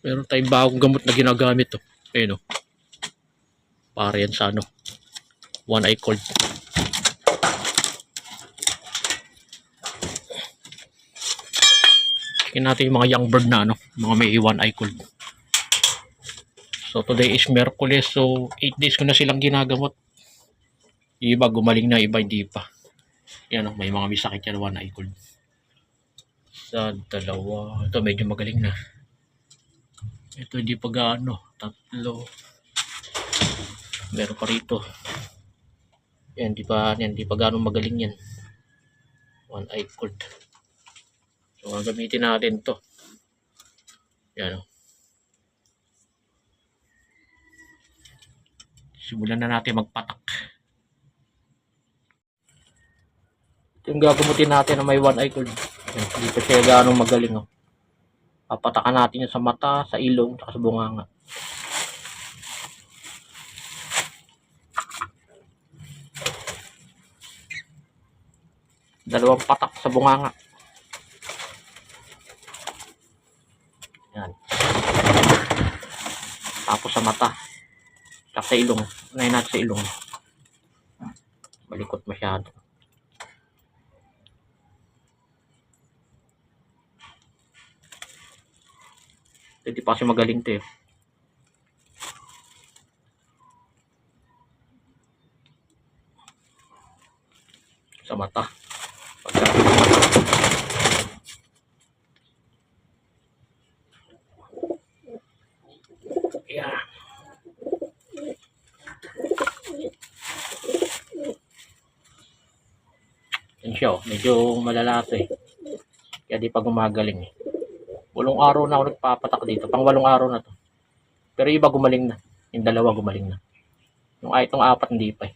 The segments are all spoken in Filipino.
Meron tayong bagong gamot na ginagamit to. Ayun o. Para yan sa ano. One eye cold. Checkin natin yung mga young bird na ano. Mga may one eye cold. So today is Merkules. So 8 days ko na silang ginagamot. Iba gumaling na, iba hindi pa. Yan o, may mga may sakit yan, one eye cold. Sa dalawa. Ito medyo magaling na. Ito hindi pa gaano. Tatlo. Meron pa rito. Yan, di pa, yan, di pa gaano magaling yan. One eye cold. So, gagamitin natin to. Yan o. Simulan na natin magpatak. Ito yung gagamutin natin na may one eye cold. Yan, hindi pa siya gaano magaling o. Papatakan natin yan sa mata, sa ilong, at sa bunganga. Dalawang patak sa bunganga. Yan. Tapos sa mata. Tapos sa ilong. Unahin natin sa ilong. Malikot masyado. Hindi pa kasi magaling to eh. Sa mata. Pagka Yeah. Yan siya, oh. medyo malala to eh. Kaya di pa gumagaling eh. Walong araw na ako nagpapatak dito. Pang walong araw na to. Pero iba gumaling na. Yung dalawa gumaling na. Yung ay itong apat hindi pa eh.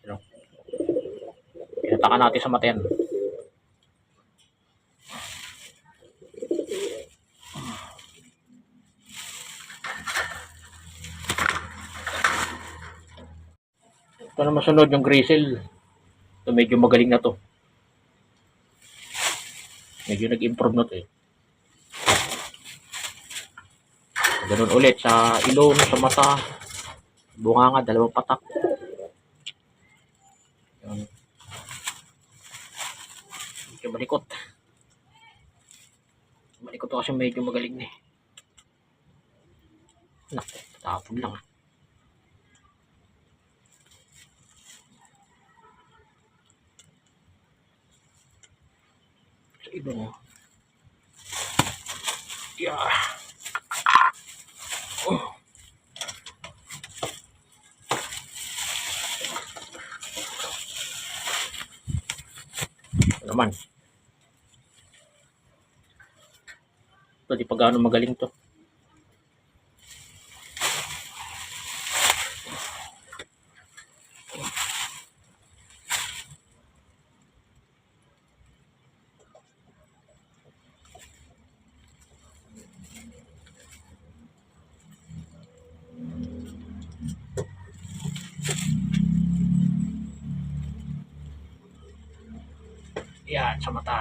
Pero, pinatakan natin sa mata yan. Ito naman sunod yung grizzle. Ito medyo magaling na to. Medyo nag-improve na to eh. Ganun ulit sa ilong, sa mata, bunganga, dalawang patak. Yan. Medyo malikot. Malikot to kasi medyo magaling na eh. Naku, lang ah. Sa oh. Yeah. Oh. Naman. Ito, di pa magaling to. Yan, sa mata.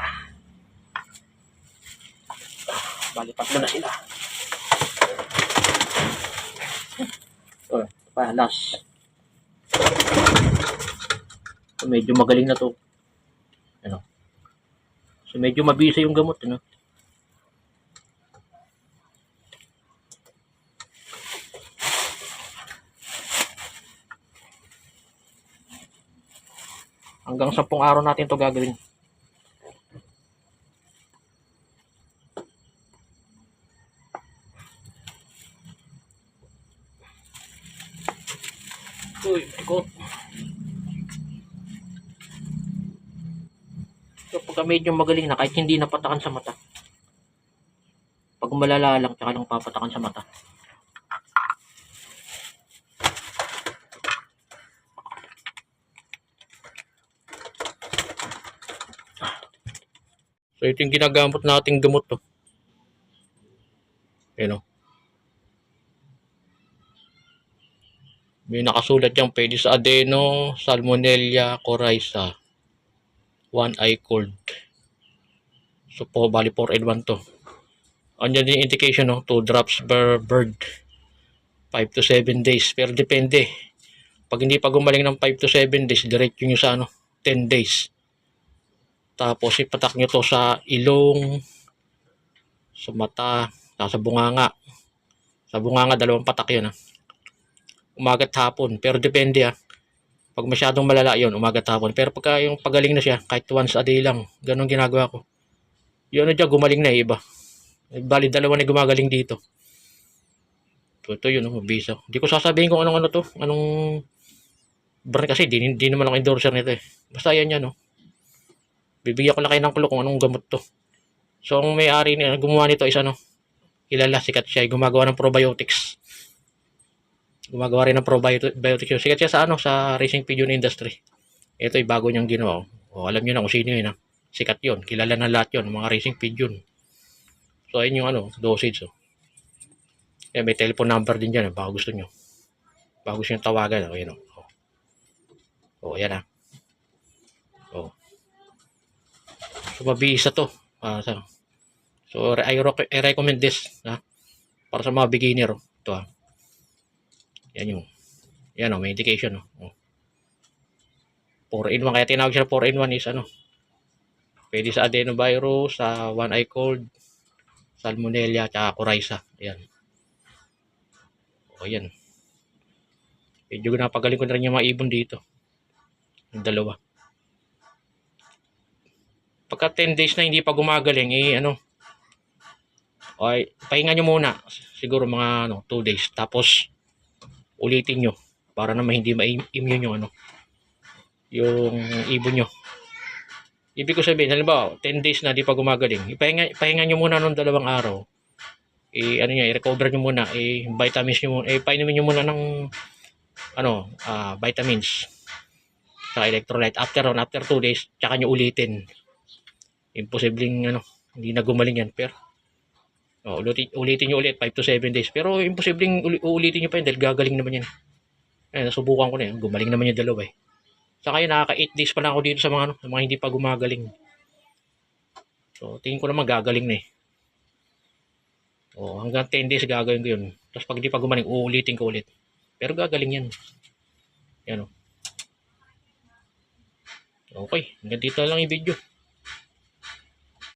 Bali, tatlo na sila. Oh, pa, last. So, medyo magaling na to. Ano? So, medyo mabisa yung gamot, ano? Hanggang sampung araw natin to gagawin. Uy, ko. So, pagka medyo magaling na, kahit hindi napatakan sa mata. Pag malala lang, tsaka lang papatakan sa mata. So, ito yung ginagamot nating gamot to. Ayan o. May nakasulat yung pwede sa adeno, salmonella, coryza. One eye cold. So po, bali 4 and 1 to. Andyan din indication, no? 2 drops per bird. 5 to 7 days. Pero depende. Pag hindi pa gumaling ng 5 to 7 days, diretso nyo sa ano, 10 days. Tapos ipatak nyo to sa ilong, sa mata, sa bunganga. Sa bunganga, dalawang patak yun. Ha? Umagat hapon. Pero depende ha. Pag masyadong malala yun, umagat hapon. Pero pagka yung pagaling na siya, kahit once a day lang, ganun ginagawa ko. Yun na dyan, gumaling na eh, iba. Bali, dalawa na gumagaling dito. So, ito yun, oh, mabisa. Hindi ko sasabihin kung anong ano to. Anong brand kasi, di, di naman ako endorser nito eh. Basta yan yan, no. Bibigyan ko na kayo ng clue kung anong gamot to. So, ang may-ari gumawa nito is ano, kilala, sikat siya, gumagawa ng probiotics. Gumagawa rin ng probiotics. yun. Sikat siya sa ano, sa racing pigeon industry. Ito ay bago niyang ginawa. O, alam niyo na kung sino yun, ha. Sikat yun. Kilala na lahat yun, mga racing pigeon. So, ayun yung ano, dosage. Oh. Yan, may telephone number din dyan. Eh, baka gusto nyo. Baka gusto nyo tawagan. O, yun. Oh. O, yan ah. O. So, mabisa to. Ah, sa, so, I, I recommend this. Ha? Para sa mga beginner. Oh. Ito ah. Yan yung. Yan oh, may indication. Oh. 4 in 1. Kaya tinawag siya 4 in 1 is ano. Pwede sa adenovirus, sa one eye cold, salmonella, tsaka coryza. Ayan. O, ayan. Medyo napagaling ko na rin yung mga ibon dito. Yung dalawa. Pagka 10 days na hindi pa gumagaling, eh ano, ay, pahinga nyo muna. Siguro mga ano, 2 days. Tapos, ulitin nyo. Para naman hindi ma-immune yung ano, yung ibon nyo. Ibig ko sabihin, halimbawa, 10 days na di pa gumagaling. Ipahinga, ipahinga nyo muna nung dalawang araw. I, ano nyo, i-recover nyo muna. I, vitamins nyo muna. Eh, painumin nyo muna ng ano, ah, vitamins. Sa electrolyte. After on, after 2 days, tsaka nyo ulitin. Imposibleng, ano, hindi na gumaling yan. Pero, oh, ulitin, ulitin nyo ulit, 5 to 7 days. Pero, imposibleng uli, uulitin nyo pa yun dahil gagaling naman yan. Eh, nasubukan ko na yan. Gumaling naman yung dalawa eh. Sa kaya nakaka 8 days pa lang ako dito sa mga, ano, mga hindi pa gumagaling. So, tingin ko naman gagaling na eh. O, hanggang 10 days gagawin ko yun. Tapos pag hindi pa gumaling, uulitin ko ulit. Pero gagaling yan. Yan o. Okay, hanggang dito lang yung video.